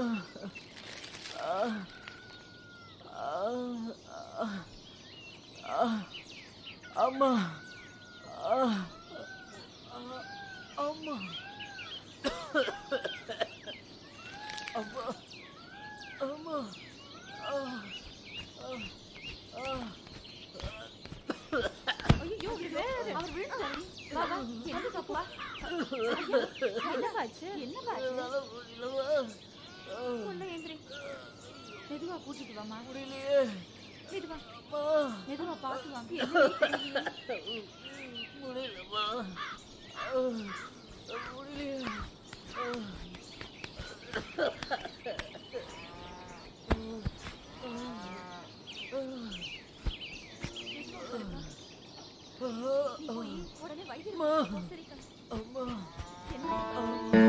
அம்மா. அம்மா. அம்மா. அம்மா. ஐயோ அவர் விழுந்தாரு வா என்ன என்னவாச்சு? என்னவாச்சு? முடியலம்மா. உள்ள ஏந்திரி. மெதுவா கூட்டிட்டு வாமா முடியலையே. மெதுவா. மெதுவா வாங்க. முடியலம்மா. முடியலையே. உடனே அம்மா. சரிக்கா அம்மா.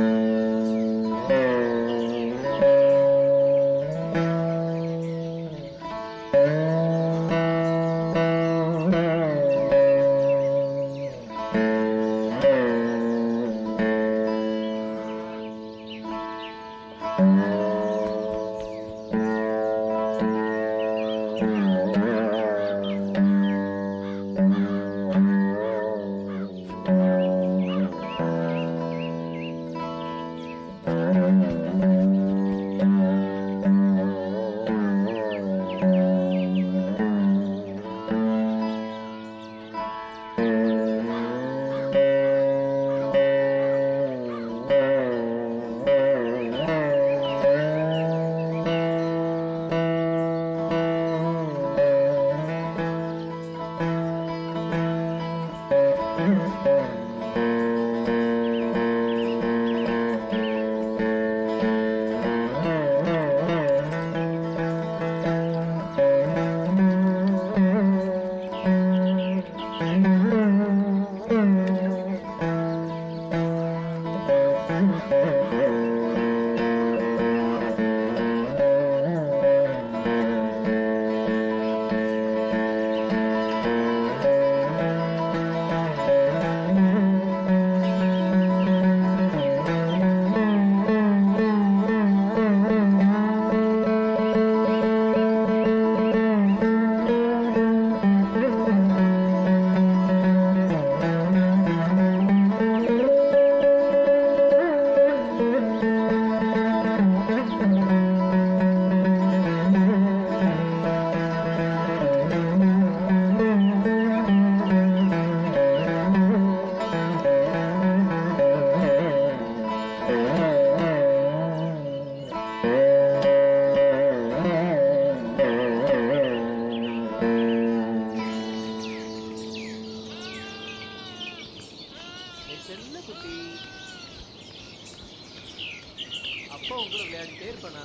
அப்பா உங்களை விளையாடிட்டே இருப்பேனா?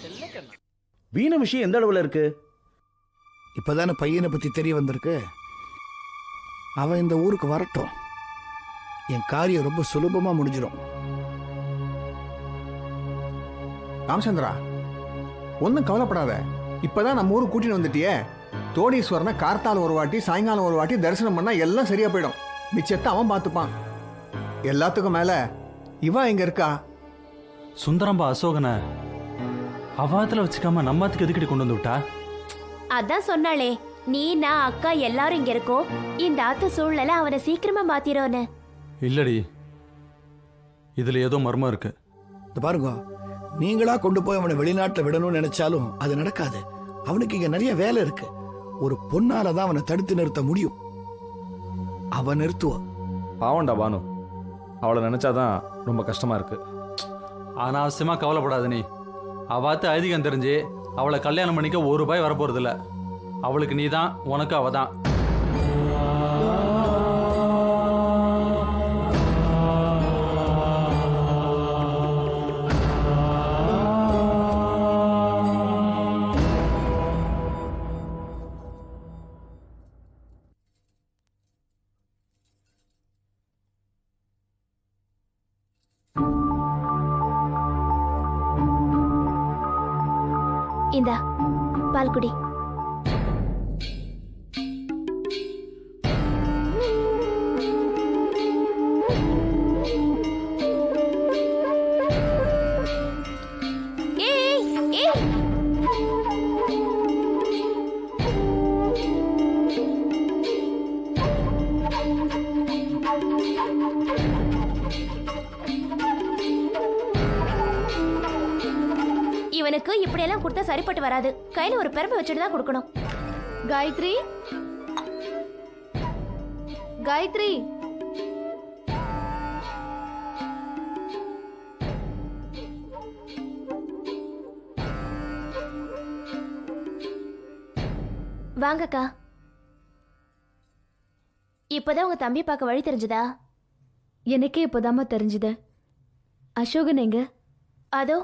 செல்ல கண்ணா வீண விஷயம் எந்த அளவில் இருக்கு? இப்பதானே பையனை பத்தி தெரிய வந்திருக்கு. அவன் இந்த ஊருக்கு வரட்டும். என் காரியம் ரொம்ப சுலபமா முடிஞ்சிடும். ராமச்சந்திரா ஒன்றும் கவலைப்படாத. இப்பதான் நம்ம ஊருக்கு கூட்டிட்டு வந்துட்டியே. தோடீஸ்வரனை கார்த்தால ஒரு வாட்டி சாயங்காலம் ஒரு வாட்டி தரிசனம் பண்ணா எல்லாம் சரியா போயிடும். மிச்சத்தை அவன் பார்த்துப்பான். எல்லாத்துக்கும் மேல இவ இங்க இருக்கா? சுந்தரம்பா அசோகனை அவாத்துல வச்சுக்காம நம்மத்துக்கு எதுக்கடி கொண்டு வந்து விட்டா? அதான் சொன்னாளே நீ நான் அக்கா எல்லாரும் இங்க இருக்கோம். இந்த ஆத்த சூழ்நிலை அவனை சீக்கிரமா மாத்திரோன்னு. இல்லடி. இதுல ஏதோ மர்மம் இருக்கு. இந்த பாருங்க நீங்களா கொண்டு போய் அவனை வெளிநாட்டுல விடணும்னு நினைச்சாலும் அது நடக்காது. அவனுக்கு இங்க நிறைய வேலை இருக்கு. ஒரு பொண்ணால தான் அவனை தடுத்து நிறுத்த முடியும். அவன் நிறுத்துவான் பாவண்டா பானு. அவளை நினைச்சாதான் ரொம்ப கஷ்டமா இருக்கு. அனாவசியமாக கவலைப்படாத நீ. அவாத்து ஐதீகம் தெரிஞ்சு அவளை கல்யாணம் பண்ணிக்க ஒரு ரூபாய் வரப்போறதில்ல. அவளுக்கு நீ தான் உனக்கு அவள் தான் சரிப்பட்டு வராது. கையில ஒரு பெருமை வச்சுட்டு தான் கொடுக்கணும். காயத்ரி? காயத்ரி? வாங்கக்கா. இப்போதான் உங்க தம்பி பார்க்க வழி தெரிஞ்சதா? எனக்கே இப்போதாம்மா தெரிஞ்சுது. அசோகன் எங்க? அதோ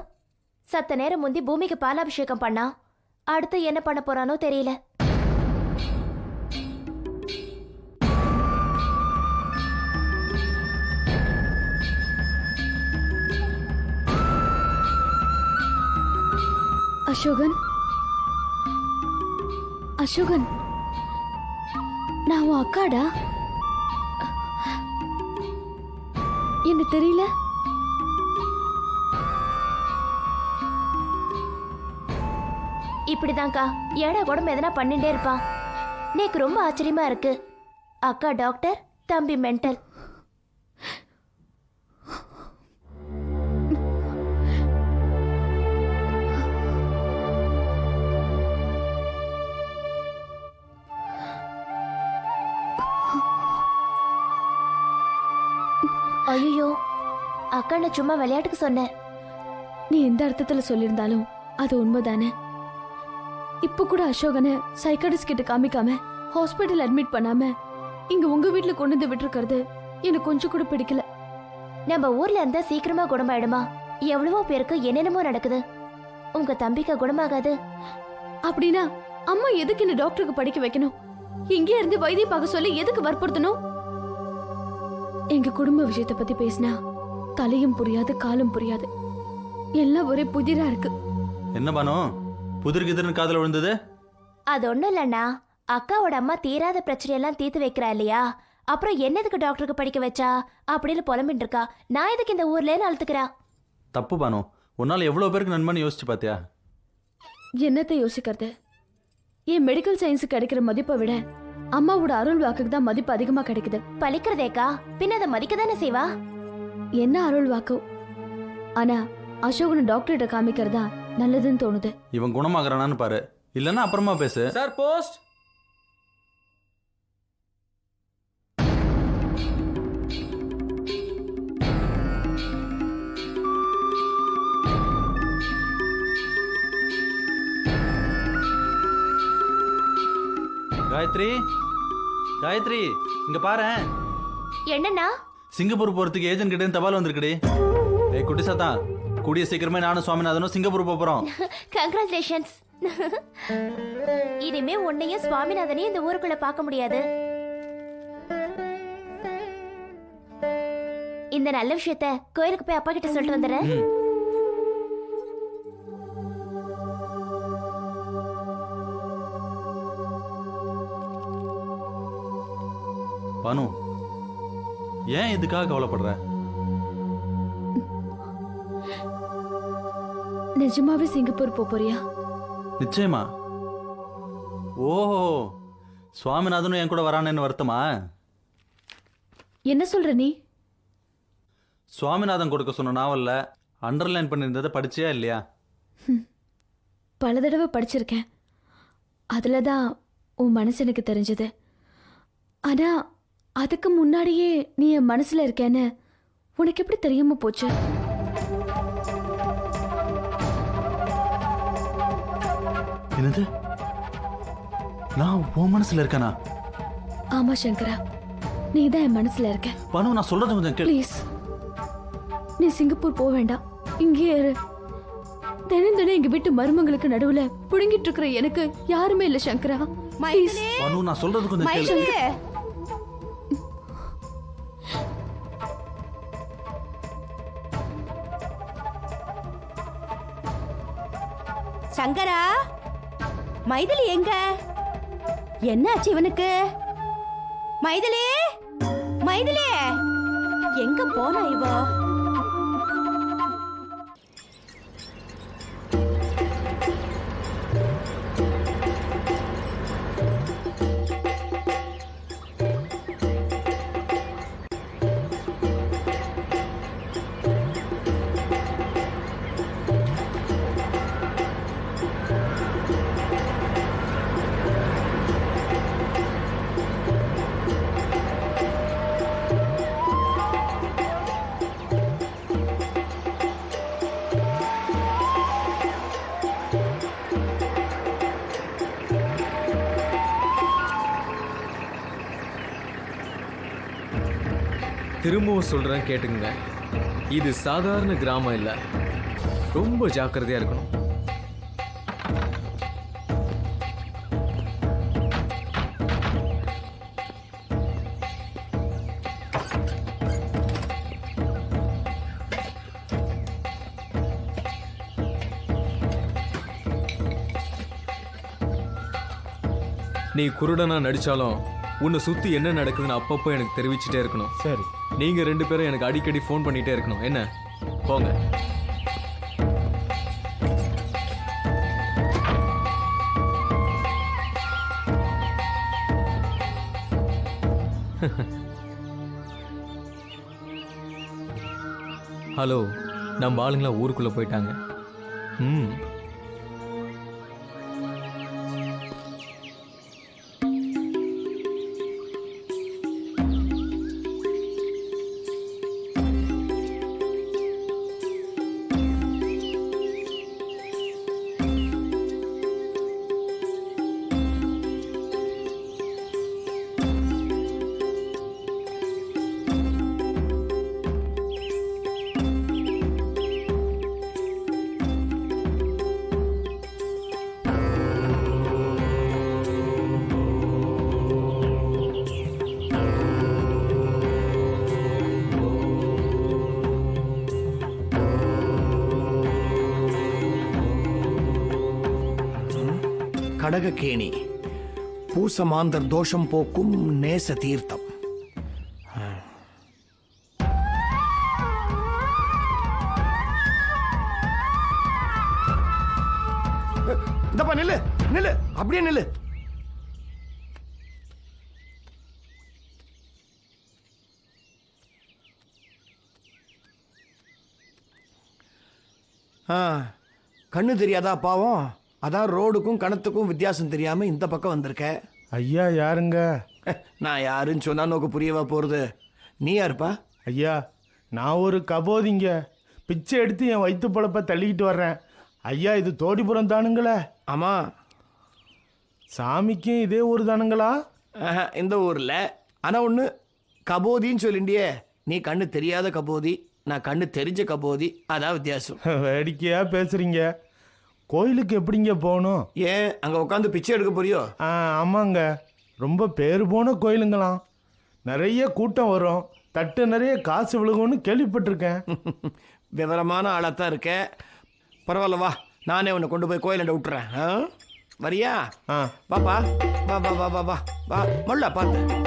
சத்த நேரம் முந்தி பூமிக்கு பாலாபிஷேகம் பண்ணா? அடுத்து என்ன பண்ண போறானோ தெரியல. அசோகன்? அசோகன்? நான் உன் அக்காடா? என்ன தெரியல? இப்படிதான்க்கா. ஏடா உடம்பு எதனா பண்ணிட்டே இருப்பான் நேக்கு ரொம்ப ஆச்சரியமா இருக்கு. அக்கா டாக்டர் தம்பி மென்டல் ஐயோ அக்கா நான் சும்மா விளையாட்டுக்கு சொன்னேன் நீ எந்த அர்த்தத்துல சொல்லியிருந்தாலும் அது உண்மைதானே? இப்போ கூட அசோகனை சைக்காட்டிஸ்ட் கிட்ட காமிக்காம ஹாஸ்பிட்டல் அட்மிட் பண்ணாம இங்க உங்க வீட்ல கொண்டு வந்து விட்டுருக்கிறது எனக்கு கொஞ்சம் கூட பிடிக்கல. நம்ம ஊர்ல இருந்தா சீக்கிரமா குணமாயிடுமா? எவ்வளவோ பேருக்கு என்னென்னமோ நடக்குது. உங்க தம்பிக்கு குணமாகாது. அப்படின்னா அம்மா எதுக்கு இந்த டாக்டருக்கு படிக்க வைக்கணும்? இங்கே இருந்து வைத்தியம் பார்க்க சொல்லி எதுக்கு வற்புறுத்தணும்? எங்க குடும்ப விஷயத்தை பத்தி பேசினா தலையும் புரியாது காலும் புரியாது. எல்லாம் ஒரே புதிரா இருக்கு. என்ன பானு? புதிர் கிதிர்னு காதில் விழுந்தது? அது ஒண்ணும் இல்லண்ணா. அக்காவோட அம்மா தீராத பிரச்சனையெல்லாம் தீர்த்து வைக்கிறா இல்லையா? அப்புறம் என்னதுக்கு டாக்டருக்கு படிக்க வச்சா? அப்படின்னு புலம்பின்னு இருக்கா நான் எதுக்கு இந்த ஊர்லன்னு அழுத்துக்கிறா? தப்பு பானு. உன்னால் எவ்வளோ பேருக்கு நண்பன் யோசிச்சு பார்த்தியா என்னத்தை யோசிக்கிறது? என் மெடிக்கல் சயின்ஸுக்கு கிடைக்கிற மதிப்பை விட அம்மாவோட அருள் வாக்குக்கு தான் மதிப்பு அதிகமா கிடைக்குது. பலிக்கிறதேக்கா பின்ன அதை மதிக்க தானே செய்வா? என்ன அருள் வாக்கு? ஆனா அசோகனை டாக்டர்கிட்ட காமிக்கிறதா நல்லதுன்னு தோணுது. இவன் குணமாகறானான்னு பாரு. இல்லைன்னா அப்புறமா பேசு. Sir post. காயத்ரி காயத்ரி இங்க பாரேன் என்னண்ணா? சிங்கப்பூர் போறதுக்கு ஏஜென்ட் கிட்ட இருந்து தபால் வந்திருக்குடி. ஏய் குட்டி சாத்தா கூடிய சீக்கிரமே நானும் சுவாமிநாதனும் சிங்கப்பூர் போப் போறோம். கங்க்ராச்சுலேஷன்ஸ் இனிமே உன்னையும் சுவாமிநாதனையும் இந்த ஊருக்குள்ள பார்க்க முடியாது. இந்த நல்ல விஷயத்த கோயிலுக்கு போய் அப்பா கிட்ட சொல்லிட்டு வந்துடுறேன். பானு ஏன் இதுக்காக கவலைப்படுற? நிஜமாவே சிங்கப்பூர் போப் போறியா? நிச்சயமா. ஓஹோ சுவாமிநாதனும் என் கூட வரானேன்னு வருத்தமா? என்ன சொல்ற நீ? சுவாமிநாதன் கொடுக்க சொன்ன நாவல்ல அண்டர்லைன் பண்ணியிருந்ததை படிச்சியா இல்லையா? பல தடவை படிச்சிருக்கேன். அதுல தான் உன் மனசு எனக்கு தெரிஞ்சது. ஆனா அதுக்கு முன்னாடியே நீ என் மனசுல இருக்கேன்னு உனக்கு எப்படி தெரியாம போச்சு? என்னது? நான் உன் மனசுல இருக்கேனா? ஆமா சங்கரா. நீ தான் என் மனசுல இருக்க. பானு நான் சொல்றது கொஞ்சம் கேள். ப்ளீஸ் நீ சிங்கப்பூர் போக வேண்டாம். இங்கேயே இரு. தினம் தினம் எங்க வீட்டு மருமங்களுக்கு நடுவுல புடுங்கிட்டு இருக்கிற எனக்கு யாருமே இல்ல சங்கரா. பானு நான் சொல்றது கொஞ்சம் கேள். சங்கரா! மைதிலி எங்க? என்னாச்சு இவனுக்கு? மைதிலி? மைதிலி! எங்க போனா இவ? திரும்பவும் சொல்கிறேன் கேட்டுங்க இது சாதாரண கிராமம் இல்லை. ரொம்ப ஜாக்கிரதையாக இருக்கணும். நீ குருடனா நடிச்சாலும் உன்னை சுத்தி என்ன நடக்குதுன்னு அப்பப்போ எனக்கு தெரிவிச்சுட்டே இருக்கணும். சரி. நீங்க ரெண்டு பேரும் எனக்கு அடிக்கடி ஃபோன் பண்ணிட்டே இருக்கணும். என்ன? போங்க. ஹலோ நம்ம ஆளுங்களாம் ஊருக்குள்ளே போயிட்டாங்க. ம். கடகக்கேணி பூசமாந்தர் தோஷம் போக்கும் நேச தீர்த்தம். இந்தப்பா நில்லு நில்லு அப்படியே நில்லு. கண்ணு தெரியாதா பாவம்? அதான் ரோடுக்கும் கணத்துக்கும் வித்தியாசம் தெரியாம இந்த பக்கம் வந்திருக்க. ஐயா யாருங்க? நான் யாருன்னு சொன்னா நோக்கு புரியவா போறது? நீ யாருப்பா? ஐயா நான் ஒரு கபோதிங்க. பிச்சை எடுத்து என் வயிற்று பொழப்ப தள்ளிக்கிட்டு வர்றேன். ஐயா இது தோடிபுரம் தானுங்களே. ஆமா. சாமிக்கும் இதே ஊர் தானுங்களா? இந்த ஊர்ல. ஆனா ஒண்ணு கபோதின்னு சொல்லிண்டியே நீ கண்ணு தெரியாத கபோதி நான் கண்ணு தெரிஞ்ச கபோதி அதான் வித்தியாசம். வேடிக்கையா பேசுறீங்க. கோயிலுக்கு எப்படிங்க போகணும்? ஏன்? அங்க உட்காந்து பிச்சை எடுக்க போறியோ? ஆ ஆமாங்க. ரொம்ப பேர் போன கோயிலுங்களாம். நிறைய கூட்டம் வரும். தட்டு நிறைய காசு விழுகும்னு கேள்விப்பட்டிருக்கேன். விவரமான ஆளாத்தான் இருக்க. பரவாயில்ல வா. நானே உன்னை கொண்டு போய் கோயிலாண்ட விட்டுறேன். ஆ? வரியா? ஆ. வாப்பா. வா வா வா வா வா. வா மல்லா பார்த்து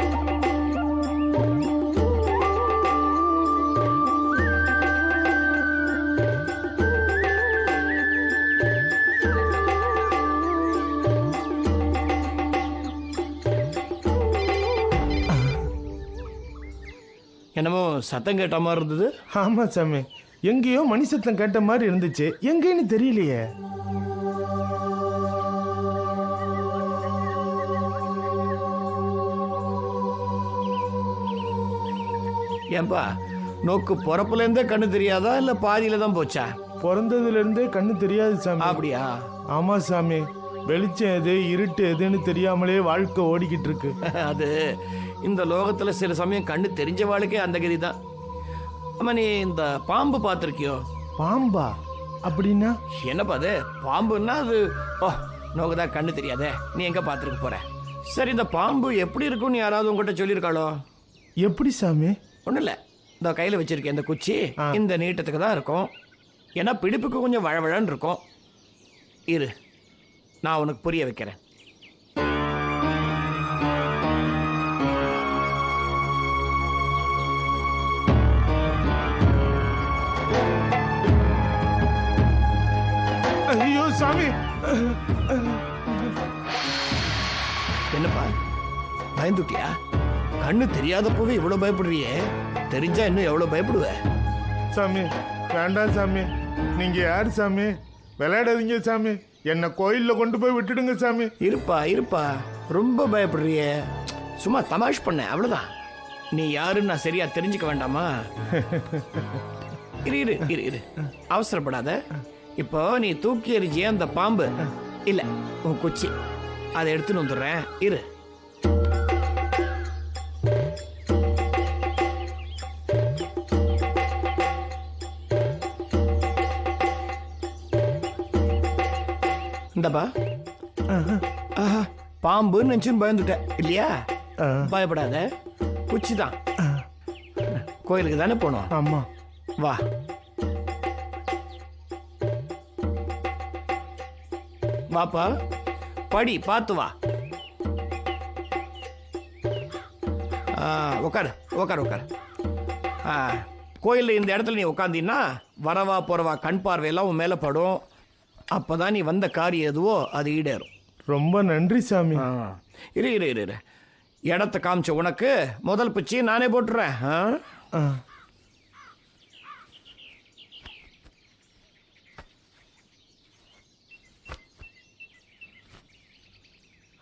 சத்தம் கேட்ட மாதிரி இருந்தது. ஆமா சாமி. எங்கேயோ மணி சத்தம் கேட்ட மாதிரி இருந்துச்சு. எங்கேன்னு தெரியலையே. ஏன்பா நோக்கு பிறப்புல இருந்தே கண்ணு தெரியாதா இல்ல பாதியில தான் போச்சா? பிறந்ததுல இருந்தே கண்ணு தெரியாது சாமி. அப்படியா? ஆமா சாமி. வெளிச்சம் எது இருட்டு எதுன்னு தெரியாமலே வாழ்க்கை ஓடிக்கிட்டு இருக்கு அது இந்த லோகத்துல சில சமயம் கண்ணு தெரிஞ்ச வாழ்க்கே அந்த கதி தான் அம்மா நீ இந்த பாம்பு பார்த்துருக்கியோ? பாம்பா? அப்படின்னா? என்னப்பா அது? பாம்புன்னா அது ஓ நோக்குதான் கண்ணு தெரியாதே. நீ எங்க பார்த்துருக்க போற? சரி இந்த பாம்பு எப்படி இருக்கும்னு யாராவது உங்ககிட்ட சொல்லியிருக்காளோ? எப்படி சாமி? ஒன்றும் இல்லை. இந்த கையில் வச்சிருக்கேன் இந்த குச்சி. இந்த நீட்டத்துக்கு தான் இருக்கும். ஏன்னா பிடிப்புக்கு கொஞ்சம் வழவழன்னு இருக்கும். இரு. நான் உனக்கு புரிய வைக்கிறேன். ஐயோ சாமி. என்னப்பா? பயந்துட்டியா? கண்ணு தெரியாதப்பவே இவ்வளோ பயப்படுறியே. தெரிஞ்சா இன்னும் எவ்வளோ பயப்படுவ? சாமி வேண்டாம் சாமி. நீங்க யார் சாமி? விளையாடாதீங்க சாமி. என்னை கோயில்ல கொண்டு போய் விட்டுடுங்க சாமி. இருப்பா இருப்பா. ரொம்ப பயப்படுறியே. சும்மா தமாஷ் பண்ண அவ்வளோதான் நீ யாருன்னு நான் சரியா தெரிஞ்சுக்க வேண்டாமா? இரு இரு இரு இரு. அவசரப்படாத. இப்போ நீ தூக்கி எறிஞ்சிய அந்த பாம்பு. இல்ல உன் குச்சி. அதை எடுத்துன்னு வந்துடுறேன். இரு. இந்தப்பா. ஆஹா. பாம்புன்னு நினச்சுன்னு பயந்துட்டேன் இல்லையா? பயப்படாத குச்சி தான் கோயிலுக்கு தானே போனோம் ஆமா. வா. வாப்பா படி பார்த்து வா. உட்காரு உட்காரு உட்காரு ஆ, கோயில்ல இந்த இடத்துல நீ உட்காந்தீன்னா வரவா போறவா கண் பார்வையெல்லாம் உன் மேலே படும். அப்பதான் நீ வந்த காரியம் எதுவோ அது ஈடேறும். ரொம்ப நன்றி சாமி. ஆ, இரு இரு இரு இரு. இடத்த காமிச்ச உனக்கு முதல் பிச்சையை நானே போட்டுறேன். ஆ? ஆ.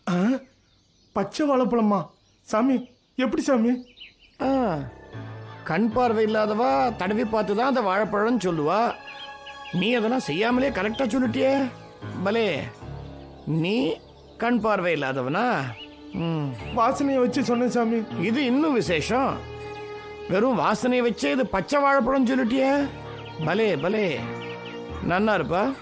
ஆ, பச்சை வாழைப்பழமா? சாமி எப்படி சாமி? ஆ, கண் பார்வை இல்லாதவா தடவி பார்த்து தான் அந்த வாழைப்பழம்னு சொல்லுவா. நீ அதெல்லாம் செய்யாமலே கரெக்டாக சொல்லிட்டியே. பலே நீ கண் பார்வை இல்லாதவனா? ம். வாசனையை வச்சு சொன்னேன் சாமி. இது இன்னும் விசேஷம். வெறும் வாசனையை வச்சே இது பச்சை வாழைப்பழம் சொல்லிட்டியே. பலே பலே நன்னா இருப்பா?